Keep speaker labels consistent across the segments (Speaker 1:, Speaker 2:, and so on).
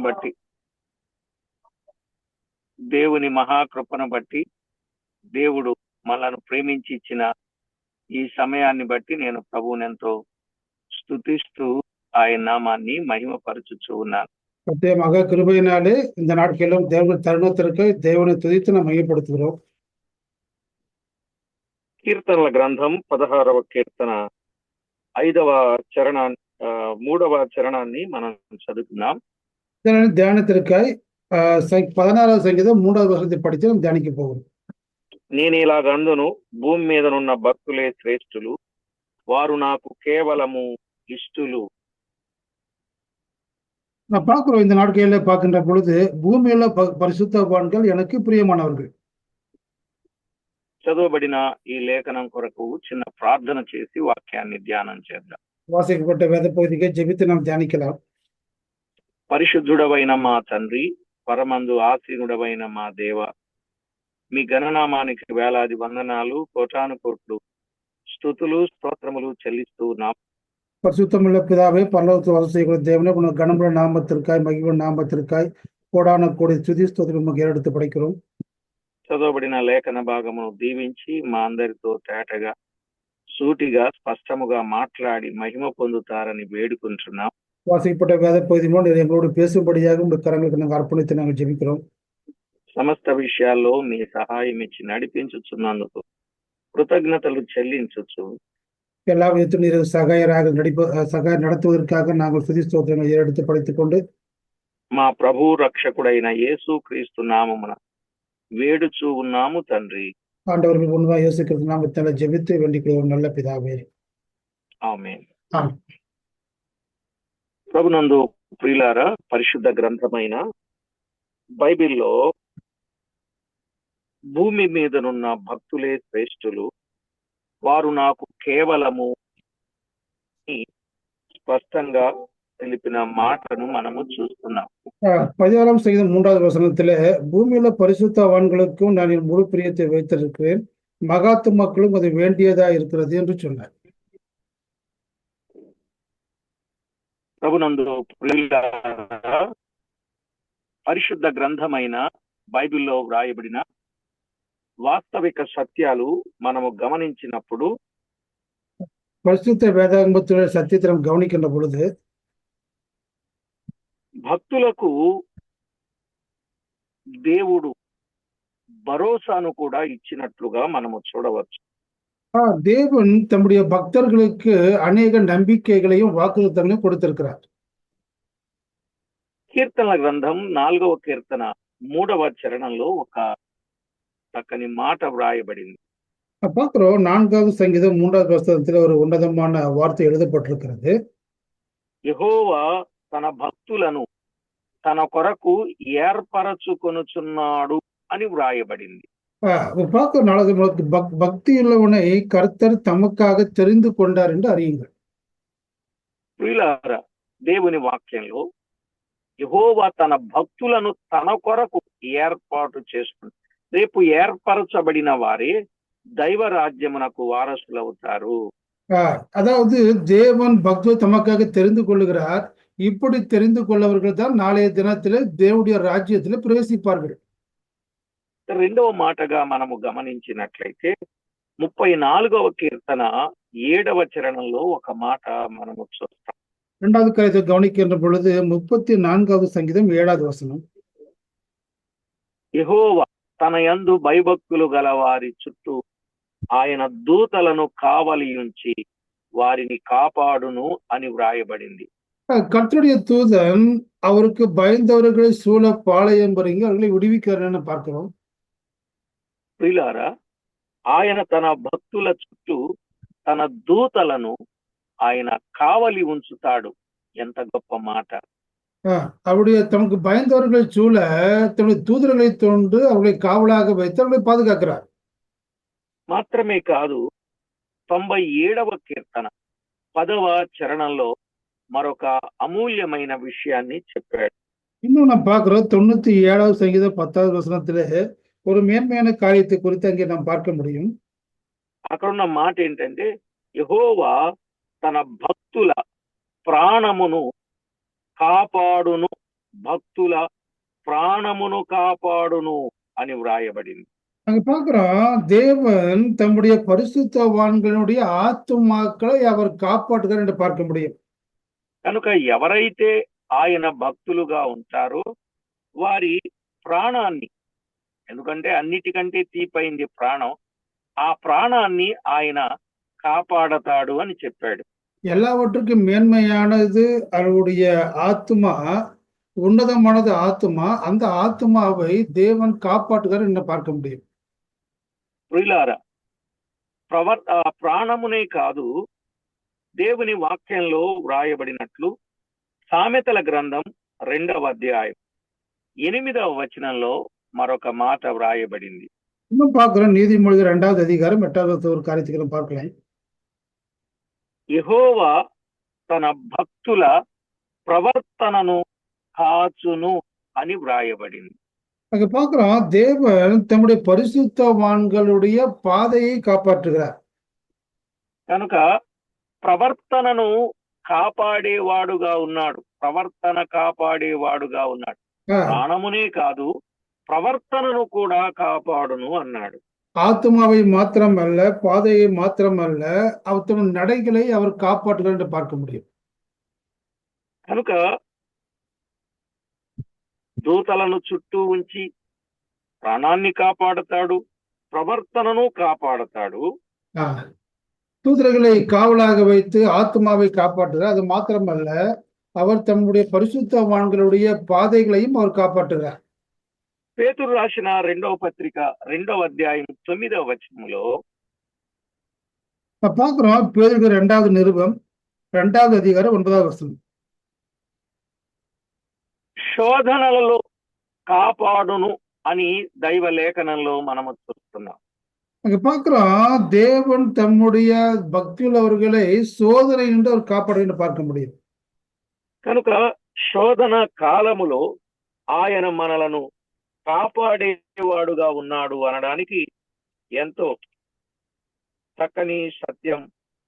Speaker 1: బట్టి దేవుని మహాకృపను బట్టి దేవుడు మనను ప్రేమించి ఇచ్చిన ఈ సమయాన్ని బట్టి నేను ప్రభువుని ఎంతో స్తుతిస్తూ ఆయన నామాన్ని మహిమపరచుచూ ఉన్నాను
Speaker 2: கர்த்தருடைய மகா கிருபையினாலே இந்த நாட்களிலும் தேவன் தருணத்திற்கு தேவனை துதித்து நாம் மையப்படுத்துகிறோம்
Speaker 1: కీర్తనల గ్రంథం పదహారవ కీర్తన ఐదవ చరణా ఆ, మూడవ చరణాన్ని మనం చదువుతున్నాం
Speaker 2: இதனால் தியானத்திற்காய் ஆஹ், ச- பதினாறாவது சங்கீதம் மூன்றாவது வருஷத்தை படித்து நாம் தியானிக்க போகிறோம்
Speaker 1: నేను ఇలాగందును భూమి మీదనున్న భక్తులే శ్రేష్ఠులు వారు నాకు కేవలము ఇష్టులు
Speaker 2: நான் பார்க்கிறோம் இந்த நாட்களில் பார்க்கின்ற பொழுது பூமியில ப- பரிசுத்தவான்கள் எனக்கு பிரியமானவர்கள்
Speaker 1: చదువుబడిన ఈ లేఖనం కొరకు చిన్న ప్రార్థన చేసి వాక్యాన్ని ధ్యానం చేద్దాం
Speaker 2: வாசிக்கப்பட்ட வேத பகுதியை ஜெபித்து நாம் தியானிக்கலாம்
Speaker 1: పరిశుద్ధుడవైన మా తండ్రి పరమందు ఆసీనుడవైన మా దేవ మీ గణనామానికి వేలాది వందనాలు కోటాను కోట్లు స్థుతులు స్తోత్రములు చెల్లిస్తూ ఉన్నాం
Speaker 2: பரிசுத்தமுள்ள பிதாவே பரலோகத்தில் வசதி செய்கிற தேவனே உனக்கு கனமுள்ள நாமத்திற்காய் மகிழ்வு நாமத்திற்காய் கோடான கோடி துதி ஸ்தோத்திரம் உமக்கு ஏறெடுத்து படைக்கிறோம்
Speaker 1: చదవబడిన లేఖన భాగమును దీవించి మా అందరితో తేటగా సూటిగా స్పష్టముగా మాట్లాడి మహిమ పొందుతారని వేడుకుంటున్నాం
Speaker 2: வாசிக்கப்பட்ட வேத பகுதி மூலம் எங்களோடு பேசும்படியாக உங்கள் கரங்களுக்கு நாங்கள் அர்ப்பணித்து நாங்கள் ஜெபிக்கிறோம்
Speaker 1: సమస్త విషయాల్లో మీ సహాయం ఇచ్చి నడిపించుచున్నందుకు కృతజ్ఞతలు చెల్లించుచు
Speaker 2: எல்லா விதத்திலும் நீர் சகாயராக நடிப்ப சகாய நடத்துவதற்காக நாங்கள் துதி ஸ்தோத்திரங்களை ஏறெடுத்து படித்துக் கொண்டு
Speaker 1: మా ప్రభు రక్షకుడైన యేసు క్రీస్తు నామమున వేడుచూ ఉన్నాము తండ్రి
Speaker 2: ஆண்டவர்கள் முன்பாக இயேசு கிறிஸ்து நாமத்தால ஜெபித்து வேண்டிக் கொள்வோம் நல்ல பிதாவே
Speaker 1: ఆమె
Speaker 2: ఆమేన్.
Speaker 1: ప్రభునందు ప్రియులారా పరిశుద్ధ గ్రంథమైన బైబిల్లో భూమి మీదనున్న భక్తులే శ్రేష్ఠులు వారు నాకు కేవలము అని స్పష్టంగా తెలిపిన మాటను మనము చూస్తున్నాం
Speaker 2: ஆஹ் பதினாறாம் சங்கீதம் மூன்றாவது வசனத்திலே பூமியில பரிசுத்தவான்களுக்கும் நான் என் முழு பிரியத்தை வைத்திருக்கிறேன் மகாத்து மக்களும் அது வேண்டியதா இருக்கிறது என்று சொன்னார்
Speaker 1: ప్రభునందు ప్రియులారా పరిశుద్ధ గ్రంథమైన బైబిల్లో వ్రాయబడిన వాస్తవిక సత్యాలు మనము గమనించినప్పుడు
Speaker 2: பரிசுத்த வேதாகமத்துடைய சத்தியத்தை நாம் கவனிக்கின்ற பொழுது
Speaker 1: భక్తులకు దేవుడు భరోసాను కూడా ఇచ్చినట్లుగా మనము చూడవచ్చు
Speaker 2: ஆஹ் தேவன் தம்முடைய பக்தர்களுக்கு அநேக நம்பிக்கைகளையும் வாக்குறுத்தங்களையும் கொடுத்திருக்கிறார்
Speaker 1: కీర్తనల గ్రంథం నాలుగవ కీర్తన మూడవ చరణంలో ఒక చక్కని మాట వ్రాయబడింది
Speaker 2: நான் பார்க்கிறோம் நான்காவது சங்கீதம் மூன்றாவது வசனத்துல ஒரு உன்னதமான வார்த்தை எழுதப்பட்டிருக்கிறது
Speaker 1: యెహోవా తన భక్తులను తన కొరకు ఏర్పరచుకొనుచున్నాడు అని వ్రాయబడింది
Speaker 2: ஆஹ் அப்ப பார்க்க நாளது பக் பக்தி உள்ளவனை கர்த்தர் தமக்காக தெரிந்து கொண்டார் என்று அறியுங்கள்
Speaker 1: ప్రియులారా దేవుని వాక్యంలో యెహోవా తన భక్తులను తన కొరకు ఏర్పాటు చేసుకుంది రేపు ఏర్పరచబడిన వారే దైవ రాజ్యమునకు వారసులవుతారు
Speaker 2: ஆஹ் அதாவது தேவன் பக்துவை தமக்காக தெரிந்து கொள்ளுகிறார் இப்படி தெரிந்து கொள்ளவர்கள் தான் நாளைய தினத்திலே தேவனுடைய ராஜ்யத்திலே பிரவேசிப்பார்கள்
Speaker 1: రెండవ మాటగా మనము గమనించినట్లయితే ముప్పై నాలుగవ కీర్తన ఏడవ చరణంలో ఒక మాట మనము చూస్తాం
Speaker 2: இரண்டாவது காரியத்தை கவனிக்கின்ற பொழுது முப்பத்தி நான்காவது சங்கீதம் ஏழாவது வசனம்
Speaker 1: యెహోవా తన యందు భయభక్తులు గల వారి చుట్టూ ఆయన దూతలను కావలి ఉంచి వారిని కాపాడును అని వ్రాయబడింది
Speaker 2: ஆஹ் கர்த்தருடைய தூதன் அவருக்கு பயந்தவர்களை சூழ பாளையம் பறிங்க அவர்களை விடுவிக்கிறார்னு பார்க்கிறோம்
Speaker 1: ప్రియులారా ఆయన తన భక్తుల చుట్టూ తన దూతలను ఆయన కావలి ఉంచుతాడు ఎంత గొప్ప మాట
Speaker 2: ஆஹ் அவருடைய தமக்கு பயந்தவர்களை சூழ தன்னுடைய தூதர்களை தோன்று அவர்களை காவலாக வைத்து அவர்களை பாதுகாக்கிறார்
Speaker 1: మాత్రమే కాదు తొంభై ఏడవ కీర్తన పదవ చరణంలో మరొక అమూల్యమైన విషయాన్ని చెప్పాడు
Speaker 2: இன்னும் நம்ம பார்க்கிறோம் தொண்ணூத்தி ஏழாவது சங்கீதம் பத்தாவது வசனத்திலே ஒரு மேன்மையான காரியத்தை குறித்து அங்கே நாம் பார்க்க முடியும்
Speaker 1: అక్కడ ఉన్న మాట ఏంటంటే యెహోవా తన భక్తుల ప్రాణమును కాపాడును భక్తుల ప్రాణమును కాపాడును అని వ్రాయబడింది
Speaker 2: அங்க பார்க்கிறோம் தேவன் தம்முடைய பரிசுத்தவான்களுடைய ஆத்துமாக்களை அவர் காப்பாற்றுகிறார் என்று பார்க்க முடியும்
Speaker 1: కనుక ఎవరైతే ఆయన భక్తులుగా ఉంటారో వారి ప్రాణాన్ని ఎందుకంటే అన్నిటికంటే తీపైంది ప్రాణం ఆ ప్రాణాన్ని ఆయన కాపాడతాడు అని చెప్పాడు
Speaker 2: எல்லாவற்றுக்கும் மேன்மையானது அவருடைய ஆத்மா உன்னதமானது ஆத்மா அந்த ஆத்மாவை தேவன் காப்பாற்றுகிறார் என்று பார்க்க முடியும்
Speaker 1: ప్రియులారా ప్రవర్ ఆ ప్రాణమునే కాదు దేవుని వాక్యంలో వ్రాయబడినట్లు సామెతల గ్రంథం రెండవ అధ్యాయం ఎనిమిదవ వచనంలో మరొక మాట వ్రాయబడింది
Speaker 2: இன்னும் பார்க்கிறோம் நீதிமொழிகள் இரண்டாவது அதிகாரம் எட்டாவது ஒரு காரியத்துக்கு நம்ம பார்க்கலாம்
Speaker 1: యెహోవా తన భక్తుల ప్రవర్తనను కాచును అని వ్రాయబడింది
Speaker 2: அங்க பார்க்கிறோம் தேவன் தம்முடைய பரிசுத்தவான்களுடைய பாதையை காப்பாற்றுகிறார்
Speaker 1: కనుక ప్రవర్తనను కాపాడేవాడుగా ఉన్నాడు ప్రవర్తన కాపాడేవాడుగా ఉన్నాడు
Speaker 2: ஆ,
Speaker 1: ప్రాణమునే కాదు ప్రవర్తనను కూడా కాపాడును అన్నాడు
Speaker 2: ஆத்மாவை மாத்திரமல்ல பாதையை மாத்திரமல்ல அவர் தம் நடைகளை அவர் காப்பாற்றுகிறார் என்று பார்க்க முடியும்
Speaker 1: కనుక దూతలను చుట్టూ ఉంచి ప్రాణాన్ని కాపాడతాడు ప్రవర్తనను కాపాడతాడు
Speaker 2: ஆ. தூதர்களை காவலாக வைத்து ஆத்மாவை காப்பாற்றுகிறார் அது மாத்திரமல்ல அவர் தம்முடைய பரிசுத்தவான்களுடைய பாதைகளையும் அவர் காப்பாற்றுகிறார்
Speaker 1: పేతురు రాసిన రెండవ పత్రిక రెండవ అధ్యాయం తొమ్మిదవ వచనంలో
Speaker 2: இப்ப பார்க்கிறோம் பேருக்கு இரண்டாவது நிருபம் இரண்டாவது அதிகாரம் ஒன்பதாவது வசனம்
Speaker 1: శోధనలలో కాపాడును అని దైవ లేఖనంలో మనము చూస్తున్నాం
Speaker 2: அங்க பார்க்கிறோம் தேவன் தம்முடைய பக்தியுள்ளவர்களை சோதனை என்று அவர் காப்பாடுன்னு பார்க்க முடியும்
Speaker 1: కనుక శోధన కాలములో ఆయన మనలను కాపాడేవాడుగా ఉన్నాడు అనడానికి ఎంతో చక్కని సత్యం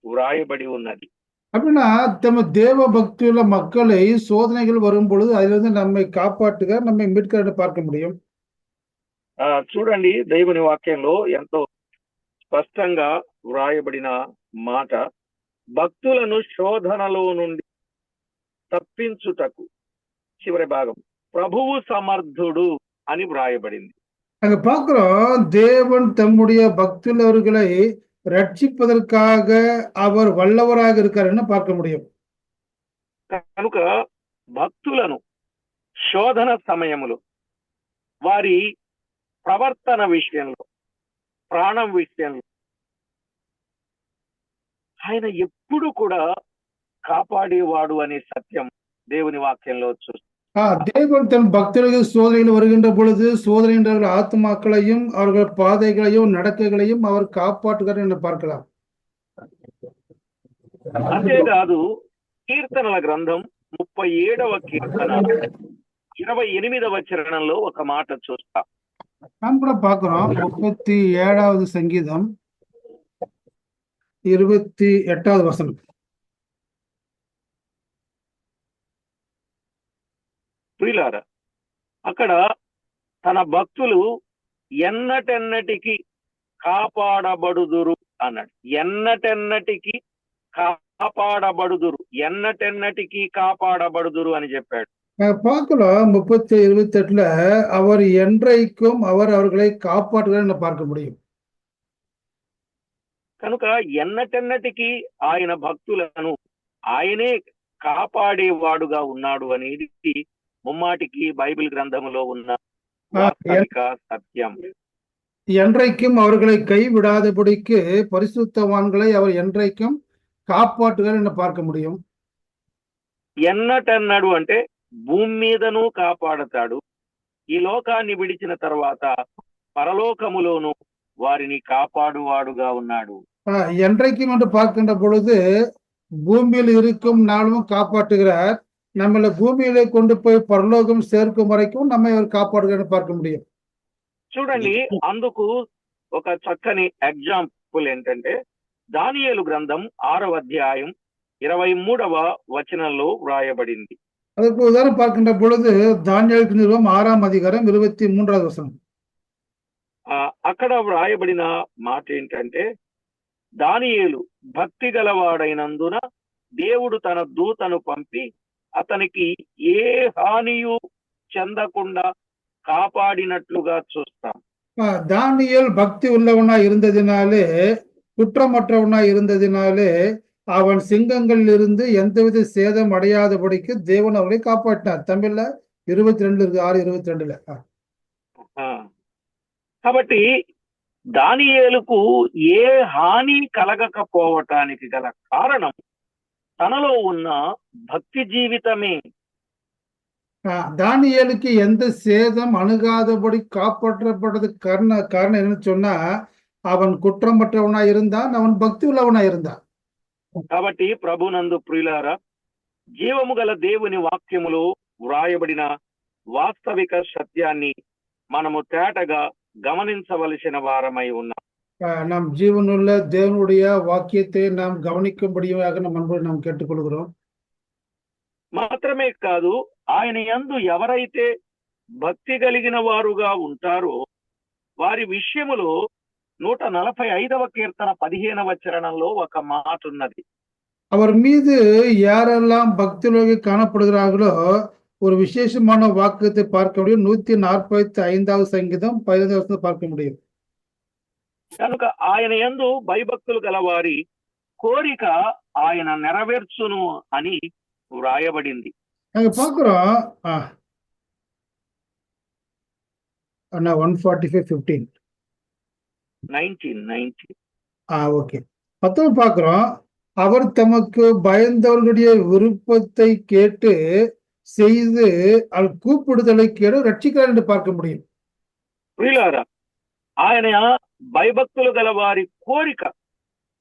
Speaker 1: వ్రాయబడి ఉన్నది
Speaker 2: அப்படின்னா தம்ம தேவ பக்தியுள்ள மக்களை சோதனைகள் வரும் பொழுது அதிலிருந்து நம்மை காப்பாற்றுக நம்மை மீட்கிறார் பார்க்க முடியும்
Speaker 1: ఆ చూడండి దేవుని వాక్యంలో ఎంతో స్పష్టంగా వ్రాయబడిన మాట భక్తులను శోధనలో నుండి తప్పించుటకు చివరి భాగం ప్రభువు సమర్థుడు అని వ్రాయబడింది
Speaker 2: அங்க பார்க்கிறோம் தேவன் தம்முடைய பக்தியுள்ளவர்களை ரட்சிப்பதற்காக அவர் வல்லவராக இருக்காருன்னு பார்க்க முடியும்
Speaker 1: కనుక భక్తులను శోధన సమయములో వారి ప్రవర్తన విషయంలో ప్రాణం విషయంలో ఆయన ఎప్పుడు కూడా కాపాడేవాడు అనే సత్యం దేవుని వాక్యంలో చూస్తాం
Speaker 2: ஆ, தேவன் தன் பக்தர்கள் சோதனைகள் வருகின்ற பொழுது சோதனைகள் ஆத்மாக்களையும் அவர்கள் பாதைகளையும் நடக்கைகளையும் அவர் காப்பாற்றுகிறார் என்று பார்க்கலாம்
Speaker 1: అంతేకాదు కీర్తనల గ్రంథం ముప్పై ఏడవ కీర్తన ఇరవై ఎనిమిదవ చరణంలో ఒక మాట చూస్తా
Speaker 2: நாம் கூட பார்க்கிறோம் முப்பத்தி ஏழாவது சங்கீதம் இருபத்தி எட்டாவது வசனம்
Speaker 1: ప్రియులారా అక్కడ తన భక్తులు ఎన్నటెన్నటికి కాపాడబడుదురు అన్నాడు ఎన్నటెన్నటికి కాపాడబడుదురు ఎన్నటెన్నటికి కాపాడబడుదురు అని చెప్పాడు
Speaker 2: நாங்க பார்க்கிறோம் முப்பத்தி இருபத்தி எட்டுல அவர் என்றைக்கும் அவர் அவர்களை காப்பாற்றுகிறார் என்று பார்க்க முடியும்
Speaker 1: కనుక ఎన్నటెన్నటికి ఆయన భక్తులను ఆయనే కాపాడేవాడుగా ఉన్నాడు అనేది ముమ్మాటికి బైబిల్ గ్రంథములో ఉన్న వాస్తవిక సత్యం
Speaker 2: என்றைக்கும் அவர்களை கைவிடாதபடிக்கு பரிசுத்தவான்களை அவர் என்றைக்கும் காப்பாற்றுகிறார் என்று பார்க்க முடியும்
Speaker 1: ఎన్నటన్నాడు అంటే భూమి మీదను కాపాడతాడు ఈ లోకాన్ని విడిచిన తర్వాత పరలోకములోను వారిని కాపాడువాడుగా ఉన్నాడు
Speaker 2: ஆஹ் என்றைக்கும் என்று பார்க்கின்ற பொழுது பூமியில் இருக்கும் நாளும் காப்பாற்றுகிறார் நம்மளை பூமியிலே கொண்டு போய் பரலோகம் சேர்க்கும் வரைக்கும் நம்மை அவர் காப்பாற்றுகிறார் பார்க்க முடியும்
Speaker 1: చూడండి అందుకు ఒక చక్కని ఎగ్జాంపుల్ ఏంటంటే దానియేలు గ్రంథం ఆరవ అధ్యాయం ఇరవై మూడవ వచనంలో వ్రాయబడింది
Speaker 2: அதற்கு உதாரணம் பார்க்கின்ற பொழுது தானியலுக்கு நிறுவம் ஆறாம் அதிகாரம் இருபத்தி மூன்றாவது வசனம்
Speaker 1: ఆ అక్కడ వ్రాయబడిన మాట ఏంటంటే దానియేలు భక్తి గలవాడైనందున దేవుడు తన దూతను పంపి అతనికి ఏ హానియు చెందకుండా కాపాడినట్లుగా చూస్తాం
Speaker 2: ஆ, தானியேல் பக்தி உள்ளவனா இருந்ததினாலே குற்றமற்றவனா இருந்ததினாலே அவன் சிங்கங்களில் இருந்து எந்தவித சேதம் அடையாதபடிக்கு தேவன் அவரை காப்பாற்றினார் தமிழ்ல இருபத்தி ரெண்டு இருக்கு ஆறு இருபத்தி ரெண்டுல ஆ.
Speaker 1: ఆ. కాబట్టి దానియేలుకు ఏ హాని కలగకపోవటానికి గల కారణం తనలో ఉన్న భక్తి జీవితమే
Speaker 2: ஆ, தானியேலுக்கு எந்த சேதம் அணுகாதபடி காப்பாற்றப்பட்டது காரண காரணம் என்னன்னு சொன்னா அவன் குற்றமற்றவனா இருந்தான் அவன் பக்தி உள்ளவனா இருந்தான்
Speaker 1: కాబట్టి ప్రభునందు ప్రియులారా జీవము గల దేవుని వాక్యములో వ్రాయబడిన వాస్తవిక సత్యాన్ని మనము తేటగా గమనించవలసిన వారమై ఉన్నాం
Speaker 2: ஆ, நாம் ஜீவனுள்ள தேவனுடைய வாக்கியத்தை நாம் கவனிக்கும்படியாக நம் அன்போடு நாம் கேட்டுக்கொள்கிறோம்
Speaker 1: మాత్రమే కాదు ఆయన యందు ఎవరైతే భక్తి కలిగిన వారుగా ఉంటారో వారి విషయములో నూట నలభై ఐదవ కీర్తన పదిహేనవ చరణంలో ఒక మాట ఉన్నది
Speaker 2: அவர் மீது யாரெல்லாம் பக்தியுலக காணப்படுகிறார்களோ ஒரு விசேஷமான வாக்குத்தை பார்க்க முடியும் நூத்தி நாற்பத்தி ஐந்தாவது சங்கீதம் பதினைந்து வருஷத்தை பார்க்க முடியும்
Speaker 1: కనుక ఆయన యందు భయభక్తులు గల వారి కోరిక ఆయన నెరవేర్చును అని వ్రాయబడింది
Speaker 2: நாங்க பாக்குறோம் ஆ அண்ணா one forty five fifteen
Speaker 1: nineteen nineteen
Speaker 2: ஆ ஓகே பத்தொன்பது பார்க்கிறோம் அவர் தமக்கு பயந்தவர்களுடைய விருப்பத்தை கேட்டு செய்து அவர் கூப்பிடுதலை கேடு ரட்சிக்கிறார் என்று பார்க்க முடியும்
Speaker 1: ప్రియులారా ఆయన భయభక్తులు గల వారి కోరిక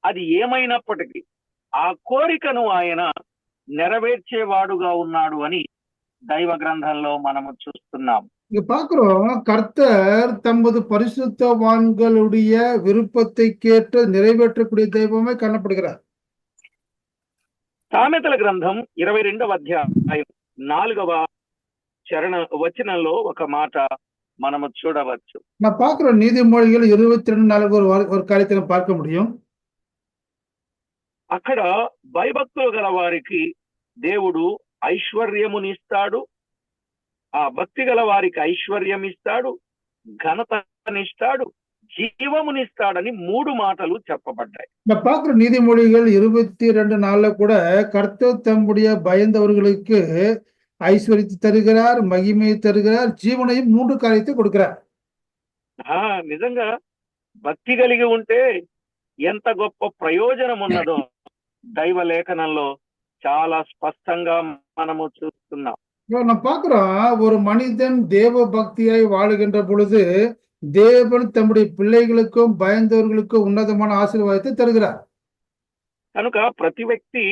Speaker 1: అది ఏమైనప్పటికీ ఆ కోరికను ఆయన నెరవేర్చేవాడుగా ఉన్నాడు అని దైవ గ్రంథంలో మనము చూస్తున్నాం
Speaker 2: இங்க பார்க்கிறோம் கர்த்தர் தமது பரிசுத்தவான்களுடைய விருப்பத்தை கேட்டு நிறைவேற்றக்கூடிய தெய்வமே காணப்படுகிறார்
Speaker 1: సామెతల గ్రంథం ఇరవై రెండవ అధ్యాయం నాలుగవ చరణ వచనంలో ఒక మాట మనము చూడవచ్చు
Speaker 2: நான் பார்க்கிறோம் நீதிமொழிகள் இருபத்தி ரெண்டு நாளுக்கு ஒரு வா- ஒரு காரியத்தை நம்ம பார்க்க முடியும்
Speaker 1: అక్కడ భయభక్తులు గల వారికి దేవుడు ఐశ్వర్యమునిస్తాడు ఆ భక్తి గల వారికి ఐశ్వర్యం ఇస్తాడు ఘనతనిస్తాడు జీవమునిస్తాడని మూడు మాటలు చెప్పబడ్డాయి
Speaker 2: நான் பார்க்கிற நீதிமொழிகள் இருபத்தி ரெண்டு நாள்ல கூட கர்த்தர் தம்முடைய பயந்தவர்களுக்கு ஐஸ்வர்யத்தை தருகிறார் மகிமையை தருகிறார் ஜீவனையும் மூன்று காரியத்தை கொடுக்கிறார்
Speaker 1: ఆ నిజంగా భక్తి కలిగి ఉంటే ఎంత గొప్ప ప్రయోజనం ఉన్నదో దైవ లేఖనంలో చాలా స్పష్టంగా మనము చూస్తున్నాం
Speaker 2: இப்போ நம்ம பார்க்கிறோம் ஒரு மனிதன் தேவ பக்தியாய் வாழுகின்ற பொழுது தேவன் தம்முடைய பிள்ளைகளுக்கும் பயந்தவர்களுக்கும் உன்னதமான ஆசீர்வாதத்தை தருகிறார்
Speaker 1: కనుక ప్రతి వ్యక్తి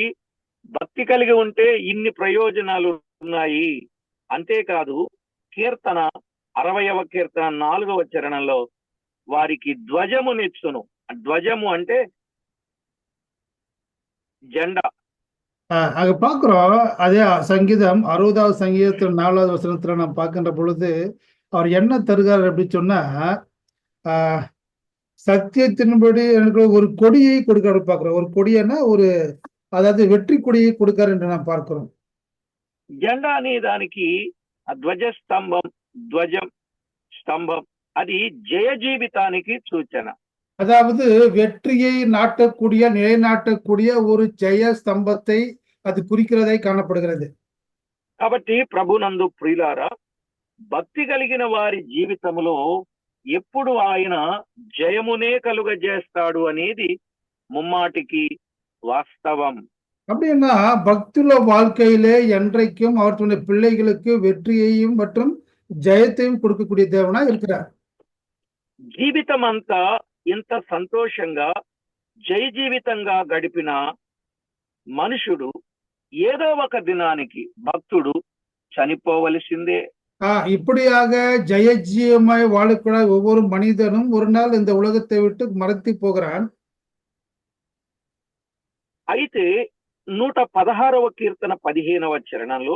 Speaker 1: భక్తి కలిగి ఉంటే ఇన్ని ప్రయోజనాలు ఉన్నాయి అంతేకాదు కీర్తన అరవయవ కీర్తన నాలుగవ చరణంలో వారికి ధ్వజమునిచ్చును ధ్వజము అంటే జెండా
Speaker 2: ஆஹ் அங்க பார்க்கிறோம் அதே சங்கீதம் அறுபதாவது சங்கீதத்தில் நாலாவது வசனத்துல நம்ம பார்க்கின்ற பொழுது அவர் என்ன தருகிறார் அப்படின்னு சொன்னா ஆஹ் சத்தியத்தின்படி எனக்கு ஒரு கொடியை கொடுக்கிறாரு பார்க்கிறோம் ஒரு கொடியன்னா ஒரு அதாவது வெற்றி கொடியை கொடுக்காரு என்று நாம் பார்க்கிறோம்
Speaker 1: జెండా అనే దానికి ఆ ధ్వజ స్తంభం ధ్వజం స్తంభం అది జయ జీవితానికి సూచన
Speaker 2: அதாவது வெற்றியை நாட்டக்கூடிய நிலைநாட்டக்கூடிய ஒரு ஜெய ஸ்தம்பத்தை அது குறிக்கிறதை காணப்படுகிறது
Speaker 1: కాబట్టి ప్రభునందు ప్రియులారా భక్తి కలిగిన వారి జీవితంలో ఎప్పుడు ఆయన జయమునే కలుగజేస్తాడు అనేది ముమ్మాటికి వాస్తవం
Speaker 2: அப்படின்னா பக்தியுள்ள வாழ்க்கையிலே என்றைக்கும் அவர் தன்னுடைய பிள்ளைகளுக்கு வெற்றியையும் மற்றும் ஜெயத்தையும் கொடுக்கக்கூடிய தேவனா இருக்கிறார்
Speaker 1: జీవితం అంతా ఇంత సంతోషంగా జయ జీవితంగా గడిపిన మనుషుడు ఏదో ఒక దినానికి భక్తుడు చనిపోవలసిందే
Speaker 2: ஆஹ் இப்படியாக ஜெயஜீவமாய் வாழக்கூடாத ஒவ்வொரு மனிதனும் ஒரு நாள் இந்த உலகத்தை விட்டு மறத்தி போகிறான்
Speaker 1: అయితే నూట పదహారవ కీర్తన పదిహేనవ చరణంలో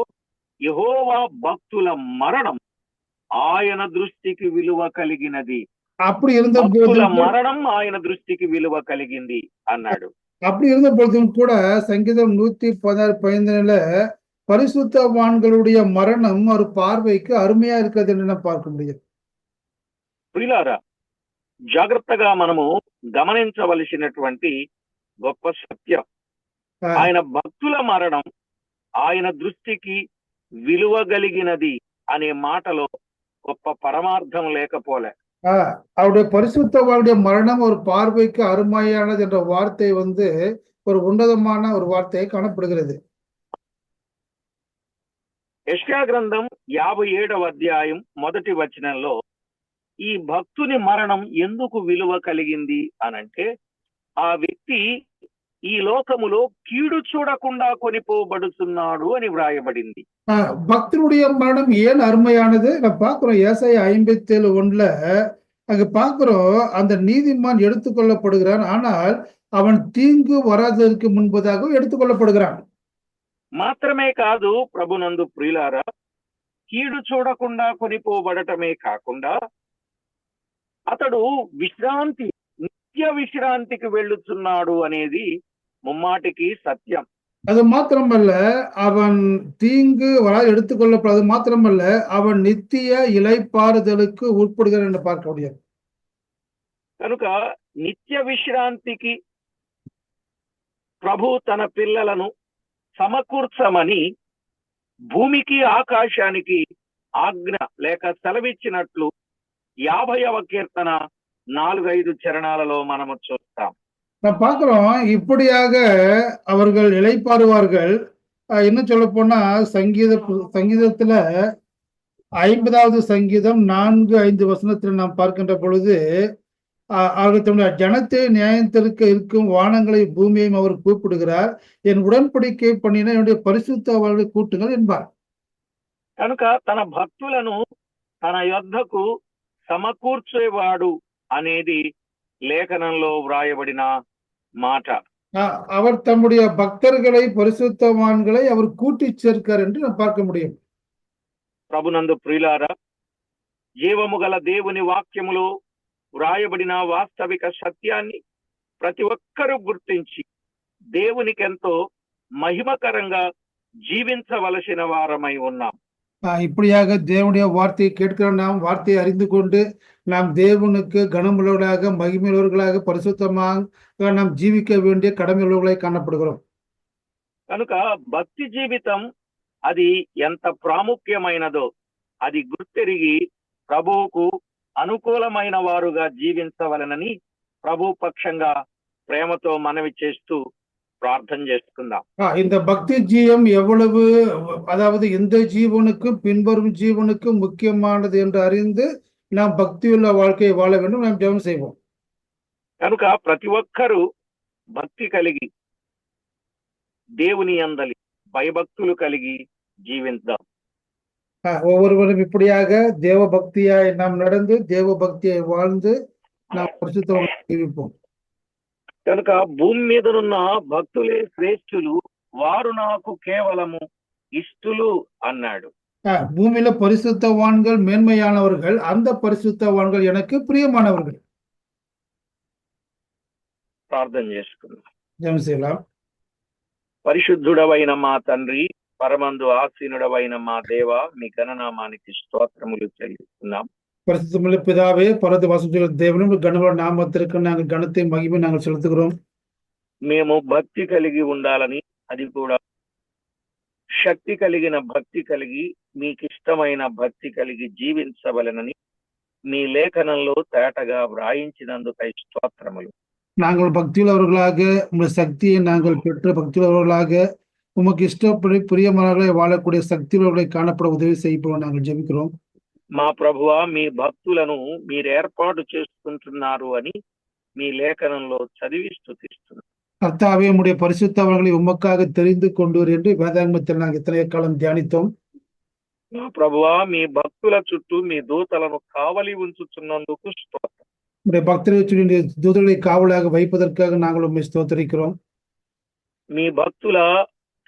Speaker 1: యహోవా భక్తుల మరణం ఆయన దృష్టికి విలువ కలిగినది
Speaker 2: அப்படி இருந்த
Speaker 1: భక్తుల
Speaker 2: போதும் கூட-
Speaker 1: మరణం ఆయన దృష్టికి విలువ కలిగింది అన్నాడు
Speaker 2: அப்படி இருந்த பொழுதும் கூட சங்கீதம் நூத்தி பதினாறு பதினேழுல பரிசுத்தவான்களுடைய மரணம் ஒரு பார்வைக்கு அருமையா இருக்கிறது என்று நாம் பார்க்க முடியும்
Speaker 1: ప్రియులారా జాగ్రత్తగా మనము గమనించవలసినటువంటి గొప్ప సత్యం
Speaker 2: ஆஹ்
Speaker 1: ఆయన భక్తుల మరణం ఆయన దృష్టికి విలువ కలిగినది అనే మాటలో గొప్ప పరమార్థం లేకపోలే
Speaker 2: ஆஹ் அவருடைய பரிசுத்தவானுடைய மரணம் ஒரு பார்வைக்கு அருமையானது என்ற வார்த்தை வந்து ஒரு உன்னதமான ஒரு வார்த்தை காணப்படுகிறது
Speaker 1: యెషయా గ్రంథం యాభై ఏడవ అధ్యాయం మొదటి వచనంలో ఈ భక్తుని మరణం ఎందుకు విలువ కలిగింది అనంటే ఆ వ్యక్తి ఈ లోకములో కీడు చూడకుండా కొనిపోబడుతున్నాడు అని వ్రాయబడింది
Speaker 2: ஆஹ் பக்தனுடைய மரணம் ஏன் அருமையானது நான் பார்க்கிறோம் ஏசாய ஐம்பத்தி ஏழு ஒண்ணுல அங்க பார்க்கிறோம் அந்த நீதிமான் எடுத்துக்கொள்ளப்படுகிறான் ஆனால் அவன் தீங்கு வராததற்கு முன்பதாக எடுத்துக்கொள்ளப்படுகிறான்
Speaker 1: మాత్రమే కాదు ప్రభునందు ప్రియులారా కీడు చూడకుండా కొనిపోబడటమే కాకుండా అతడు విశ్రాంతి నిత్య విశ్రాంతికి వెళ్ళుతున్నాడు అనేది ముమ్మాటికి సత్యం
Speaker 2: அது மாத்திரமல்ல அவன் தீங்கு வரா எடுத்துக்கொள்ளப்படாது மாத்திரமல்ல அவன் நித்திய இலைப்பாறுதலுக்கு உட்படுகிறான் என்று பார்க்க முடியாது
Speaker 1: కనుక నిత్య విశ్రాంతికి ప్రభు తన పిల్లలను సమకూర్చమని భూమికి ఆకాశానికి ఆజ్ఞ లేక సెలవిచ్చినట్లు యాభైవ కీర్తన నాలుగైదు చరణాలలో మనము చూస్తాం
Speaker 2: நான் பார்க்கிறோம் இப்படியாக அவர்கள் இலைப்பாறுவார்கள் அஹ் இன்னும் சொல்ல போனா சங்கீத பு- சங்கீதத்துல ஐம்பதாவது சங்கீதம் நான்கு ஐந்து வசனத்தில் நாம் பார்க்கின்ற பொழுது அஹ் அவர்கள் தன்னுடைய ஜனத்தை நியாயத்திற்க இருக்கும் வானங்களை பூமியையும் அவர் கூப்பிடுகிறார் என் உடன்படிக்கை பண்ணின என்னுடைய பரிசுத்த அவர்களை கூட்டுங்கள் என்பார்
Speaker 1: కనుక తన భక్తులను తన యొద్దకు సమకూర్చేవాడు అనేది లేఖనంలో వ్రాయబడిన మాట
Speaker 2: அஹ் அவர் தம்முடைய பக்தர்களை பரிசுத்தவான்களை அவர் கூட்டி சேர்க்கார் என்று நாம் பார்க்க முடியும்
Speaker 1: ప్రభునందు ప్రియులారా జీవము గల దేవుని వాక్యములో వ్రాయబడిన వాస్తవిక సత్యాన్ని ప్రతి ఒక్కరూ గుర్తించి దేవునికెంతో మహిమకరంగా జీవించవలసిన వారమై ఉన్నాం
Speaker 2: ஆஹ் இப்படியாக தேவனுடைய வார்த்தையை கேட்கிற நாம் வார்த்தையை அறிந்து கொண்டு நாம் தேவனுக்கு கனமுள்ளவர்களாக மகிமையுள்ளவர்களாக பரிசுத்தமாக நாம் ஜீவிக்க வேண்டிய கடமையுள்ளவர்களாய் காணப்படுகிறோம்
Speaker 1: కనుక భక్తి జీవితం అది ఎంత ప్రాముఖ్యమైనదో అది గుర్తెరిగి ప్రభువుకు అనుకూలమైన వారుగా జీవించవలనని ప్రభు పక్షంగా ప్రేమతో మనవి చేస్తూ ప్రార్థన చేసుకుందాం
Speaker 2: ஆஹ் இந்த பக்தி ஜீவம் எவ்வளவு அதாவது இந்த ஜீவனுக்கும் பின்வரும் ஜீவனுக்கும் முக்கியமானது என்று அறிந்து நாம் பக்தியுள்ள வாழ்க்கையை வாழ வேண்டும் நாம் ஜெபம் செய்வோம்
Speaker 1: కనుక ప్రతి ఒక్కరూ భక్తి కలిగి దేవుని అందలి భయభక్తులు కలిగి జీవిద్దాం
Speaker 2: ஆஹ் ஒவ்வொருவரும் இப்படியாக தேவ பக்தியாய் நாம் நடந்து தேவ பக்தியை வாழ்ந்து நாம் பரிசுத்தமாக ஜீவிப்போம்
Speaker 1: కనుక భూమి మీదనున్న భక్తులే శ్రేష్ఠులు వారు నాకు కేవలము ఇష్టులు అన్నాడు
Speaker 2: ஆஹ் பூமியில பரிசுத்தவான்கள் மேன்மையானவர்கள் அந்த பரிசுத்தவான்கள் எனக்கு பிரியமானவர்கள்
Speaker 1: ప్రార్థన చేసుకుందాం
Speaker 2: ஜெபம் செய்யலாம்
Speaker 1: పరిశుద్ధుడవైన మా తండ్రి పరమందు ఆసీనుడవైన మా దేవ మీ గణనామానికి స్తోత్రములు చెల్లిస్తున్నాం
Speaker 2: பரிசுத்தமுள்ள பிதாவே பரத வாசம் தேவனும் கனவ நாமத்திற்கு நாங்கள் கனத்தை மகிமை நாங்கள் செலுத்துகிறோம்
Speaker 1: మేము భక్తి కలిగి ఉండాలని అది కూడా శక్తి కలిగిన భక్తి కలిగి మీకు ఇష్టమైన భక్తి కలిగి జీవించవలనని మీ లేఖనంలో తేటగా వ్రాయించినందుకై స్తోత్రములు
Speaker 2: நாங்கள் பக்தியுள்ளவர்களாக உங்களுடைய சக்தியை நாங்கள் பெற்ற பக்தியுள்ளவர்களாக உமக்கு இஷ்டப்படி பிரியமானவர்களை வாழக்கூடிய சக்தியுள்ளவர்களை காணப்பட உதவி செய்யப்படும் நாங்கள் ஜெபிக்கிறோம்
Speaker 1: మా ప్రభువ మీ భక్తులను మీరు ఏర్పాటు చేసుకుంటున్నారు అని మీ లేఖనంలో చదివి స్తుతిస్తున్నాం
Speaker 2: கர்த்தாவே உம்முடைய பரிசுத்தவர்களை உமக்காக தெரிந்து கொண்டு என்று வேதாங்கமத்தில் நாங்கள் இத்தனை காலம் தியானித்தோம்
Speaker 1: మా ప్రభువ మీ భక్తుల చుట్టూ మీ దూతలను కావలి ఉంచుతున్నందుకు స్తోత్రం
Speaker 2: உடைய பக்தர்களுடைய தூதர்களை காவலாக வைப்பதற்காக நாங்கள் உண்மை ஸ்தோத்தரிக்கிறோம்
Speaker 1: మీ భక్తుల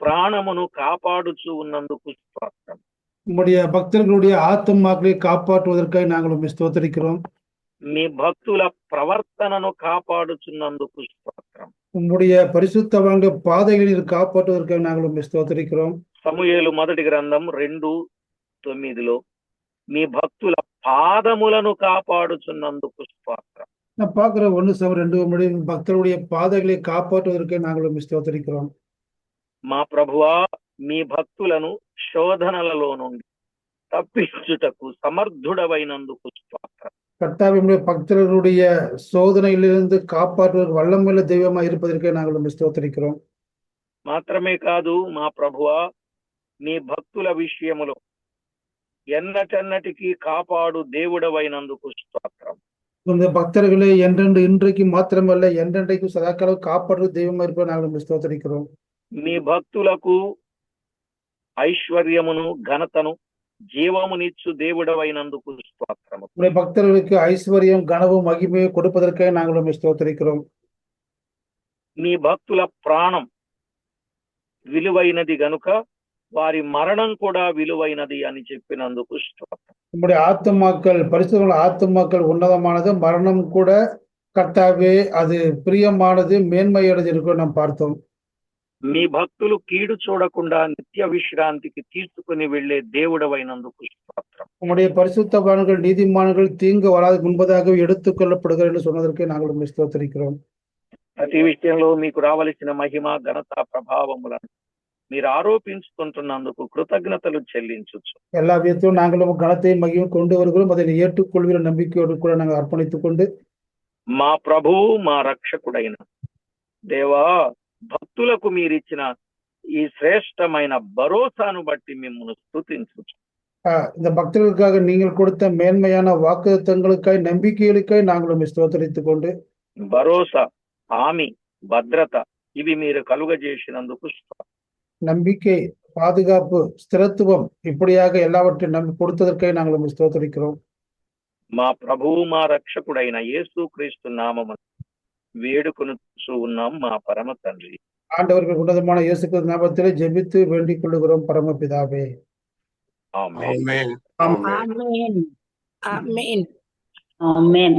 Speaker 1: ప్రాణమును కాపాడుచు ఉన్నందుకు స్తోత్రం
Speaker 2: உம்முடைய பக்தர்களுடைய ஆத்துமாக்களை காப்பாற்றுவதற்காக நாங்கள் உண்மை ஸ்தோத்தரிக்கிறோம்
Speaker 1: మీ భక్తుల ప్రవర్తనను కాపాడుచున్నందుకు స్తోత్రం
Speaker 2: உம்முடைய பரிசுத்தவாங்க பாதைகளில் காப்பாற்றுவதற்காக நாங்கள் உண்மை ஸ்தோத்தரிக்கிறோம்
Speaker 1: సమూయేలు మొదటి గ్రంథం రెండు తొమ్మిదిలో మీ భక్తుల పాదములను కాపాడుచున్నందుకు స్తోత్రం
Speaker 2: நான் பார்க்கிறேன் ஒன்று சம ரெண்டு உம்முடைய பக்தர்களுடைய பாதைகளை காப்பாற்றுவதற்காக நாங்கள் உண்மை ஸ்தோத்தரிக்கிறோம்
Speaker 1: మా ప్రభువా మీ భక్తులను శోధనలలో నుండి తప్పించుటకు సమర్థుడవైనందుకు స్తోత్రం
Speaker 2: கர்த்தாவே உம்முடைய பக்தர்களுடைய சோதனையிலிருந்து காப்பாற்றுவதற்கு வல்லமுள்ள தெய்வமா இருப்பதற்காக நாங்கள் உண்மை ஸ்தோத்தரிக்கிறோம்
Speaker 1: మాత్రమే కాదు మా ప్రభువా మీ భక్తుల విషయములో ఎన్నటన్నటికీ కాపాడు దేవుడవైనందుకు స్తోత్రం
Speaker 2: இந்த பக்தர்களை என்றென்று இன்றைக்கு மாத்திரமல்ல என்றென்றைக்கும் சதாக்காலம் காப்பாற்று தெய்வமா இருப்பதை நாங்கள் உண்மை ஸ்தோத்தரிக்கிறோம்
Speaker 1: మీ భక్తులకు ఐశ్వర్యమును ఘనతను జీవమునిచ్చు దేవుడవైనందుకు స్తోత్రము
Speaker 2: உம்முடைய பக்தர்களுக்கு ஐஸ்வர்யம் கனவும் மகிமையை கொடுப்பதற்காக நாங்கள் உண்மை ஸ்தோத்தரிக்கிறோம்
Speaker 1: మీ భక్తుల ప్రాణం విలువైనది గనుక వారి మరణం కూడా విలువైనది అని చెప్పినందుకు స్తోత్రం
Speaker 2: உம்முடைய ஆத்துமாக்கள் பரிசுத்தமான ஆத்துமாக்கள் உன்னதமானது மரணம் கூட கர்த்தாவே அது பிரியமானது மேன்மையானது இருக்கும் நாம் பார்த்தோம்
Speaker 1: మీ భక్తులు కీడు చూడకుండా నిత్య విశ్రాంతికి తీసుకుని వెళ్లే దేవుడవైనందుకు స్తోత్రం
Speaker 2: உம்முடைய பரிசுத்தவான்கள் நீதிமான்கள் தீங்கு வராது முன்பதாக எடுத்துக் கொள்ளப்படுகிறார் என்று சொன்னதற்கு நாங்கள் உண்மை ஸ்தோத்தரிக்கிறோம்
Speaker 1: ప్రతి విషయంలో మీకు రావలసిన మహిమ ఘనత ప్రభావములను మీరు ఆరోపించుకుంటున్నందుకు కృతజ్ఞతలు చెల్లించవచ్చు
Speaker 2: எல்லா விதத்திலும் நாங்களும் கனத்தையும் மகிமையும் கொண்டு வருகிறோம் அதை ஏற்றுக்கொள்கிற நம்பிக்கையோடு கூட நாங்கள் அர்ப்பணித்துக் கொண்டு
Speaker 1: మా ప్రభు మా రక్షకుడైన దేవా భక్తులకు మీరిచ్చిన ఈ శ్రేష్టమైన భరోసాను బట్టి మిమ్మల్ని స్తుతించు
Speaker 2: ஆஹ், இந்த பக்தர்களுக்காக நீங்கள் கொடுத்த மேன்மையான வாக்குத்தங்களுக்காய் நம்பிக்கைகளுக்காய் நாங்கள் உண்மை ஸ்தோத்தரித்துக் கொண்டு
Speaker 1: భరోసా హామీ భద్రత ఇవి మీరు కలుగజేసినందుకు స్తోత్రం.
Speaker 2: நம்பிக்கை பாதுகாப்பு ஸ்திரத்துவம் இப்படியாக எல்லாவற்றையும் நம்பி கொடுத்ததற்காக நாங்கள் உண்மை ஸ்தோத்தரிக்கிறோம்
Speaker 1: మా ప్రభువు మా రక్షకుడైన యేసు క్రీస్తు నామము వేడుకొనుచు ఉన్నాం మా పరమ తండ్రి
Speaker 2: ஆண்டவர்கள் உன்னதமான இயேசு கிறிஸ்து நாமத்திலே ஜெபித்து வேண்டிக் கொள்ளுகிறோம் பரமபிதாவே
Speaker 1: ఆమేన్
Speaker 3: Amen.
Speaker 2: ஆமென்.
Speaker 3: Amen.
Speaker 4: Amen. Amen.